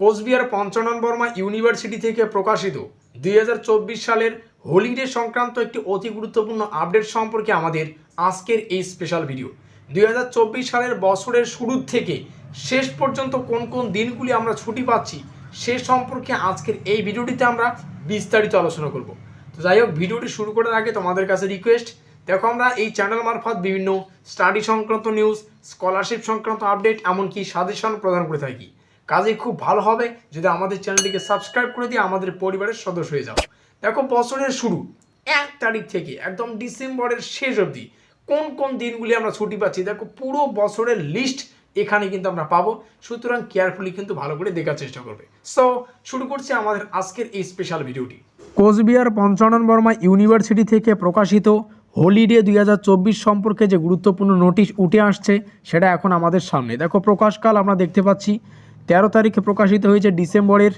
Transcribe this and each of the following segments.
Cooch Behar Panchanan Barma university থেকে প্রকাশিত দুই হাজার চব্বিশ সালের হোলিডে সংক্রান্ত একটি অতি গুরুত্বপূর্ণ আপডেট সম্পর্কে আমাদের আজকের এই স্পেশাল ভিডিও দুই হাজার চব্বিশ সালের বছরের শুরুর থেকে শেষ পর্যন্ত কোন কোন দিনগুলি আমরা ছুটি পাচ্ছি, সে সম্পর্কে আজকের এই ভিডিওটিতে আমরা বিস্তারিত আলোচনা করব। তো যাই হোক, ভিডিওটি শুরু করার আগে তোমাদের কাছে রিকোয়েস্ট দেখো আমরা এই চ্যানেল মারফত বিভিন্ন স্টাডি সংক্রান্ত নিউজ স্কলারশিপ সংক্রান্ত আপডেট এমনকি সাজেশন প্রদান করে থাকি। কাজে খুব ভালো হবে। যদি আমাদের চ্যানেলটিকে সাবস্ক্রাইব করে দিয়ে আমাদের পরিবারের সদস্য হয়ে যাও। দেখো, বছরের শুরু, এক তারিখ থেকে, একদম ডিসেম্বরের শেষ অবধি। কোন কোন দিনগুলি আমরা ছুটি পাচ্ছি? দেখো, পুরো বছরের লিস্ট এখানে কিন্তু আমরা পাবো। সুতরাং কেয়ারফুলি কিন্তু ভালো করে দেখার চেষ্টা করবে। সো শুরু করছি আমাদের আজকের এই স্পেশাল ভিডিওটি কোচবিহার পঞ্চানন বর্মা ইউনিভার্সিটি থেকে প্রকাশিত হোলিডে দুই হাজার চব্বিশ সম্পর্কে যে গুরুত্বপূর্ণ নোটিশ উঠে আসছে, সেটা এখন আমাদের সামনে। দেখো, প্রকাশকাল আমরা দেখতে পাচ্ছি তেরো তারিখে প্রকাশিত হয়েছে ডিসেম্বরের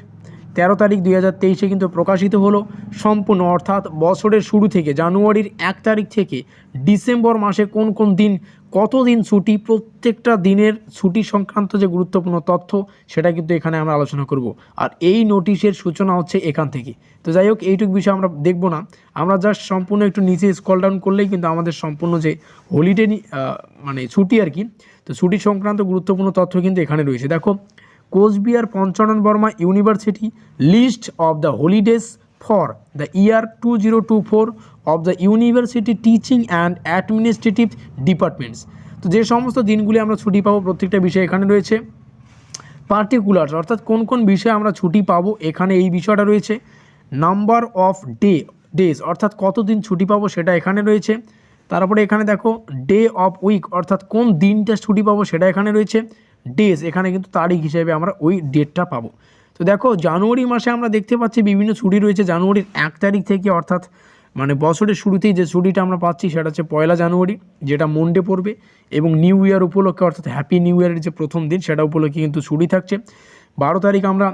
তেরো তারিখ দুই হাজার তেইশে কিন্তু প্রকাশিত হলো সম্পূর্ণ, অর্থাৎ বছরের শুরু থেকে জানুয়ারির এক তারিখ থেকে ডিসেম্বর মাসে কোন কোন দিন কত দিন ছুটি, প্রত্যেকটা দিনের ছুটি সংক্রান্ত যে গুরুত্বপূর্ণ তথ্য, সেটা কিন্তু এখানে আমরা আলোচনা করব। আর এই নোটিশের সূচনা হচ্ছে এখান থেকে। তো যাই হোক, এইটুক বিষয় আমরা দেখব না। আমরা জাস্ট সম্পূর্ণ একটু নিচে স্কল ডাউন করলেই কিন্তু আমাদের সম্পূর্ণ যে হলিডে মানে ছুটি আর কি, তো ছুটি সংক্রান্ত গুরুত্বপূর্ণ তথ্য কিন্তু এখানে রয়েছে। দেখো Cooch Behar Panchanan Barma university, list of the holidays for the year two zero two four of the university teaching and administrative departments. তো যে সমস্ত দিনগুলি আমরা ছুটি পাবো, প্রত্যেকটা বিষয় এখানে রয়েছে। পার্টিকুলার্স, অর্থাৎ কোন কোন বিষয়ে আমরা ছুটি পাবো, এখানে এই বিষয়টা রয়েছে। নাম্বার অফ ডে, ডেজ, অর্থাৎ কতদিন ছুটি পাবো সেটা এখানে রয়েছে। তারপরে এখানে দেখো, ডে অফ উইক, অর্থাৎ কোন দিনটা ছুটি পাবো সেটা এখানে রয়েছে। ডেজ এখানে কিন্তু তারিখ হিসেবে আমরা ওই ডেটটা পাবো। তো দেখো, জানুয়ারি মাসে আমরা দেখতে পাচ্ছি বিভিন্ন ছুটি রয়েছে। জানুয়ারির এক তারিখ থেকে অর্থাৎ মানে বছরের শুরুতেই যে ছুটিটা আমরা পাচ্ছি, সেটা হচ্ছে পয়লা জানুয়ারি, যেটা মন্ডে পড়বে এবং নিউ ইয়ার উপলক্ষে অর্থাৎ হ্যাপি নিউ ইয়ারের যে প্রথম দিন, সেটা উপলক্ষে কিন্তু ছুটি থাকছে। বারো তারিখ আমরা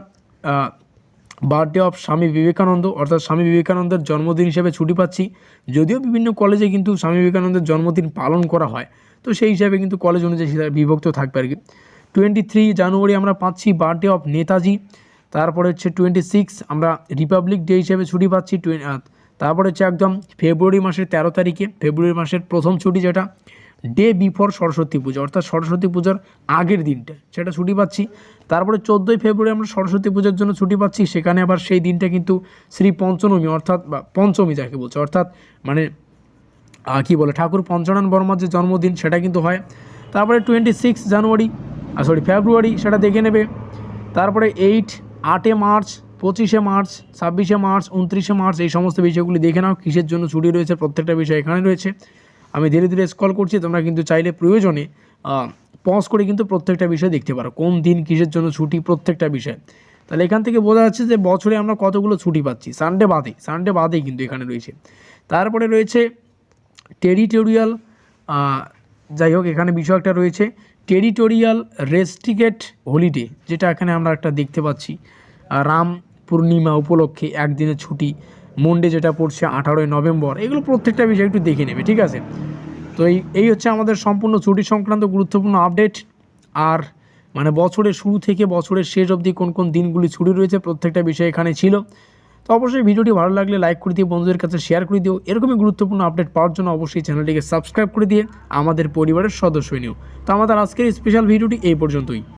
বার্থডে অফ স্বামী বিবেকানন্দ, অর্থাৎ স্বামী বিবেকানন্দের জন্মদিন হিসেবে ছুটি পাচ্ছি। যদিও বিভিন্ন কলেজে কিন্তু স্বামী বিবেকানন্দের জন্মদিন পালন করা হয়, তো সেই হিসাবে কিন্তু কলেজ অনুযায়ী সেটা বিভক্ত থাকবে আর কি টোয়েন্টি থ্রি জানুয়ারি আমরা পাচ্ছি বার্থডে অফ নেতাজি, তারপরে হচ্ছে টোয়েন্টি সিক্স আমরা রিপাবলিক ডে হিসেবে ছুটি পাচ্ছি তারপরে হচ্ছে একদম ফেব্রুয়ারি মাসের তেরো তারিখে, ফেব্রুয়ারি মাসের প্রথম ছুটি যেটা, ডে বিফোর সরস্বতী পুজো, অর্থাৎ সরস্বতী পুজোর আগের দিনটা, সেটা ছুটি পাচ্ছি। তারপরে চোদ্দোই ফেব্রুয়ারি আমরা সরস্বতী পুজোর জন্য ছুটি পাচ্ছি, সেখানে আবার সেই দিনটা কিন্তু শ্রী পঞ্চনমী অর্থাৎ বা পঞ্চমী যাকে বলছে, অর্থাৎ মানে কী বলে, ঠাকুর পঞ্চানন বর্মার যে জন্মদিন সেটা কিন্তু হয়। তারপরে twenty six January sorry February সেটা দেখে নেবে। তারপরে এইট আটে মার্চ পঁচিশে মার্চ ছাব্বিশে মার্চ উনত্রিশে মার্চ এই সমস্ত বিষয়গুলি দেখে নাও, কিসের জন্য ছুটি রয়েছে, প্রত্যেকটা বিষয় এখানে রয়েছে। আমি ধীরে ধীরে স্কল করছি, তোমরা কিন্তু চাইলে প্রয়োজনে পজ করে কিন্তু প্রত্যেকটা বিষয় দেখতে পারো। কোন দিন কিসের জন্য ছুটি, প্রত্যেকটা বিষয়। তাহলে এখান থেকে বোঝা যাচ্ছে যে বছরে আমরা কতগুলো ছুটি পাচ্ছি। সানডে বাদে সানডে বাদেই কিন্তু এখানে রয়েছে। তারপরে রয়েছে টেরিটোরিয়াল যাই হোক, এখানে বিষয় একটা রয়েছে। টেরিটোরিয়াল রেস্ট্রিকেট হলিডে, যেটা এখানে আমরা একটা দেখতে পাচ্ছি। রাম পূর্ণিমা উপলক্ষে একদিনের ছুটি, মন্ডে যেটা পড়ছে আঠারোই নভেম্বর, এগুলো প্রত্যেকটা বিষয় একটু দেখে নেবে, ঠিক আছে? তো এই এই হচ্ছে আমাদের সম্পূর্ণ ছুটি সংক্রান্ত গুরুত্বপূর্ণ আপডেট। আর মানে বছরের শুরু থেকে বছরের শেষ অবধি কোন কোন দিনগুলি ছুটি রয়েছে, প্রত্যেকটা বিষয় এখানে ছিল। তো অবশ্যই ভিডিওটি ভালো লাগলে লাইক করে দিয়ে বন্ধুদের কাছে শেয়ার করে দিও। এরকমই গুরুত্বপূর্ণ আপডেট পাওয়ার জন্য অবশ্যই চ্যানেলটিকে সাবস্ক্রাইব করে দিয়ে আমাদের পরিবারের সদস্য নিও। তো আমাদের আজকের স্পেশাল ভিডিওটি এই পর্যন্তই।